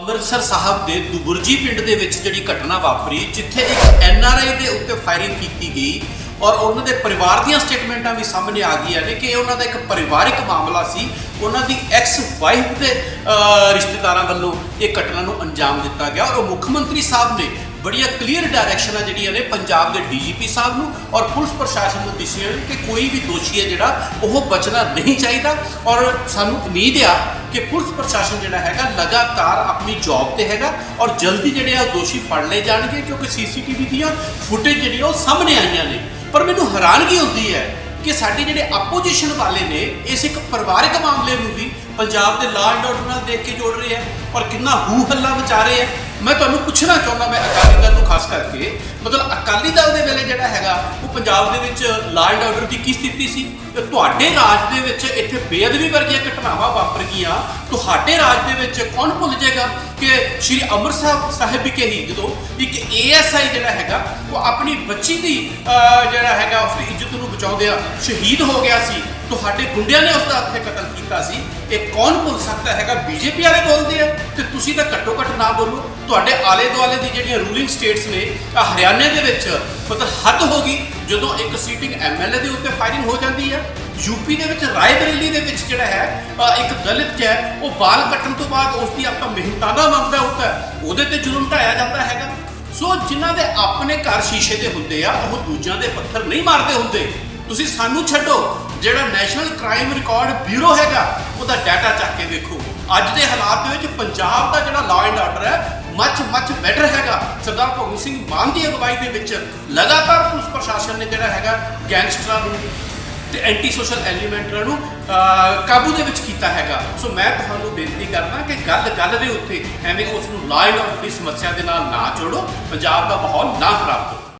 ਅੰਮ੍ਰਿਤਸਰ ਸਾਹਿਬ ਦੇ ਦੁਬੁਰਜੀ ਪਿੰਡ ਦੇ ਵਿੱਚ ਜਿਹੜੀ ਘਟਨਾ ਵਾਪਰੀ, ਜਿੱਥੇ ਇੱਕ ਐਨਆਰਆਈ ਦੇ ਉੱਤੇ ਫਾਇਰਿੰਗ ਕੀਤੀ ਗਈ ਔਰ ਉਹਨਾਂ ਦੇ ਪਰਿਵਾਰ ਦੀਆਂ ਸਟੇਟਮੈਂਟਾਂ ਵੀ ਸਾਹਮਣੇ ਆ ਗਈਆਂ ਨੇ ਕਿ ਇਹ ਉਹਨਾਂ ਦਾ ਇੱਕ ਪਰਿਵਾਰਿਕ ਮਾਮਲਾ ਸੀ। ਉਹਨਾਂ ਦੀ ਐਕਸ ਵਾਈਫ ਦੇ ਰਿਸ਼ਤੇਦਾਰਾਂ ਵੱਲੋਂ ਇਹ ਘਟਨਾ ਨੂੰ ਅੰਜਾਮ ਦਿੱਤਾ ਗਿਆ ਔਰ ਮੁੱਖ ਮੰਤਰੀ ਸਾਹਿਬ ਨੇ ਬੜੀਆਂ ਕਲੀਅਰ ਡਾਇਰੈਕਸ਼ਨਾਂ ਜਿਹੜੀਆਂ ਨੇ ਪੰਜਾਬ ਦੇ ਡੀਜੀਪੀ ਸਾਹਿਬ ਨੂੰ ਔਰ ਪੁਲਿਸ ਪ੍ਰਸ਼ਾਸਨ ਨੂੰ ਦਿੱਤੀਆਂ ਨੇ ਕਿ ਕੋਈ ਵੀ ਦੋਸ਼ੀ ਹੈ ਜਿਹੜਾ ਉਹ ਬਚਣਾ ਨਹੀਂ ਚਾਹੀਦਾ। ਔਰ ਸਾਨੂੰ ਉਮੀਦ ਆ ਕਿ ਪੁਲਿਸ ਪ੍ਰਸ਼ਾਸਨ ਜਿਹੜਾ ਹੈਗਾ ਲਗਾਤਾਰ ਆਪਣੀ ਜੌਬ ਤੇ ਹੈਗਾ ਔਰ ਜਲਦੀ ਜਿਹੜੇ ਆ ਦੋਸ਼ੀ ਫੜ ਲਏ ਜਾਣਗੇ ਕਿਉਂਕਿ ਸੀਸੀਟੀਵੀ ਦੀਆਂ ਫੁਟੇਜ ਜਿਹੜੀਆਂ ਉਹ ਸਾਹਮਣੇ ਆਈਆਂ ਨੇ। ਪਰ ਮੈਨੂੰ ਹੈਰਾਨਗੀ ਹੁੰਦੀ ਹੈ ਕਿ ਸਾਡੇ ਜਿਹੜੇ ਆਪੋਜੀਸ਼ਨ ਵਾਲੇ ਨੇ, ਇਸ ਇੱਕ ਪਰਿਵਾਰਕ ਮਾਮਲੇ ਨੂੰ ਵੀ ਪੰਜਾਬ ਦੇ ਲਾਅ ਐਂਡ ਆਰਡਰ ਨਾਲ ਦੇਖ ਕੇ ਜੋੜ ਰਹੇ ਆ ਔਰ ਕਿੰਨਾ ਹੂ ਹੱਲਾ ਮਚਾ ਰਹੇ ਆ ਮੈਂ ਤੁਹਾਨੂੰ ਪੁੱਛਣਾ ਚਾਹੁੰਦਾ, ਮੈਂ ਅਕਾਲੀ ਦਲ ਨੂੰ ਖਾਸ ਕਰਕੇ, ਮਤਲਬ ਅਕਾਲੀ ਦਲ ਦੇ ਵੇਲੇ ਜਿਹੜਾ ਹੈਗਾ, ਉਹ ਪੰਜਾਬ ਦੇ ਵਿੱਚ ਲਾਲ ਐਂਡ ਆਰਡਰ ਦੀ ਕੀ ਸਥਿਤੀ ਸੀ? ਤੇ ਤੁਹਾਡੇ ਰਾਜ ਦੇ ਵਿੱਚ ਇੱਥੇ ਬੇਅਦਬੀ ਵਰਗੀਆਂ ਘਟਨਾਵਾਂ ਵਾਪਰ ਗਈਆਂ। ਤੁਹਾਡੇ ਰਾਜ ਦੇ ਵਿੱਚ ਕੌਣ ਭੁੱਲ ਜਾਏਗਾ ਕਿ ਸ਼੍ਰੀ ਅੰਮ੍ਰਿਤਸਰ ਸਾਹਿਬ ਵਿਖੇ ਹੀ ਜਦੋਂ ਇੱਕ ਏਐਸਆਈ ਜਿਹੜਾ ਹੈਗਾ, ਉਹ ਆਪਣੀ ਬੱਚੀ ਦੀ ਜਿਹੜਾ ਹੈਗਾ, ਉਸ ਇੱਜ਼ਤ ਨੂੰ ਬਚਾਉਂਦਿਆਂ ਸ਼ਹੀਦ ਹੋ ਗਿਆ ਸੀ। ਤੁਹਾਡੇ ਗੁੰਡਿਆਂ ਨੇ ਉਸ ਦਾ ਉੱਥੇ ਕਤਲ ਕੀਤਾ ਸੀ। ਇਹ ਕੌਣ ਭੁੱਲ ਸਕਦਾ ਹੈਗਾ? ਬੀਜੇਪੀ ਵਾਲੇ ਬੋਲਦੇ ਆ। ਤੇ ਤੁਸੀਂ ਤਾਂ ਘੱਟੋ ਘੱਟ ਨਾ ਬੋਲੋ। ਤੁਹਾਡੇ ਆਲੇ ਦੁਆਲੇ ਦੀ ਜਿਹੜੀਆਂ ਰੂਲਿੰਗ ਸਟੇਟਸ ਨੇ ਆ ਹਰਿਆਣੇ ਦੇ ਵਿੱਚ ਮਤਲਬ ਹੱਦ ਹੋ ਗਈ, ਜਦੋਂ ਇੱਕ ਸੀਟਿੰਗ ਐਮਐਲਏ ਦੇ ਉੱਤੇ ਫਾਇਰਿੰਗ ਹੋ ਜਾਂਦੀ ਹੈ ਯੂਪੀ ਦੇ ਵਿੱਚ, ਰਾਏਬਰੇਲੀ ਦੇ ਵਿੱਚ ਜਿਹੜਾ ਹੈ ਇੱਕ ਦਲਿਤ ਹੈ, ਉਹ ਬਾਲ ਕੱਟਣ ਤੋਂ ਬਾਅਦ ਉਸ ਦੀ ਆਪਾਂ ਮਿਹਨਤਾਨਾ ਮੰਗਦਾ ਹੁੰਦਾ ਉਹਦੇ ਤੇ ਜ਼ੁਲਮ ਢਾਇਆ ਜਾਂਦਾ ਹੈਗਾ। ਸੋ ਜਿਨ੍ਹਾਂ ਦੇ ਆਪਣੇ ਘਰ ਸ਼ੀਸ਼ੇ ਦੇ ਹੁੰਦੇ ਆ, ਉਹ ਦੂਜਿਆਂ ਦੇ ਪੱਥਰ ਨਹੀਂ ਮਾਰਦੇ ਹੁੰਦੇ। ਤੁਸੀਂ ਸਾਨੂੰ ਛੱਡੋ। ਜਿਹੜਾ ਨੈਸ਼ਨਲ ਕ੍ਰਾਈਮ ਰਿਕਾਰਡ ਬਿਊਰੋ ਹੈਗਾ, ਉਹਦਾ ਡਾਟਾ ਚੱਕ ਕੇ ਵੇਖੋ ਅੱਜ ਦੇ ਹਾਲਾਤ ਦੇ ਵਿੱਚ ਪੰਜਾਬ ਦਾ ਜਿਹੜਾ ਲਾਅ ਐਂਡ ਆਰਡਰ ਹੈ ਮੱਚ ਮੱਚ ਬੈਟਰ ਹੈਗਾ। ਸਰਦਾਰ ਭਗਵੰਤ ਸਿੰਘ ਮਾਨ ਦੀ ਅਗਵਾਈ ਦੇ ਵਿੱਚ ਲਗਾਤਾਰ ਪੁਲਿਸ ਪ੍ਰਸ਼ਾਸਨ ਨੇ ਜਿਹੜਾ ਹੈਗਾ ਗੈਂਗਸਟਰਾਂ ਨੂੰ ਤੇ ਐਂਟੀ ਸੋਸ਼ਲ ਐਲੀਮੈਂਟਾਂ ਨੂੰ ਕਾਬੂ ਦੇ ਵਿੱਚ ਕੀਤਾ ਹੈਗਾ। ਸੋ ਮੈਂ ਤੁਹਾਨੂੰ ਬੇਨਤੀ ਕਰਦਾ ਕਿ ਗੱਲ ਗੱਲ ਦੇ ਉੱਤੇ ਐਵੇਂ ਉਸ ਨੂੰ ਲਾਅ ਐਂਡ ਆਰਡਰ ਦੀ ਸਮੱਸਿਆ ਦੇ ਨਾਲ ਨਾ ਜੋੜੋ। ਪੰਜਾਬ ਦਾ ਮਾਹੌਲ ਨਾ ਖਰਾਬ ਕਰੋ।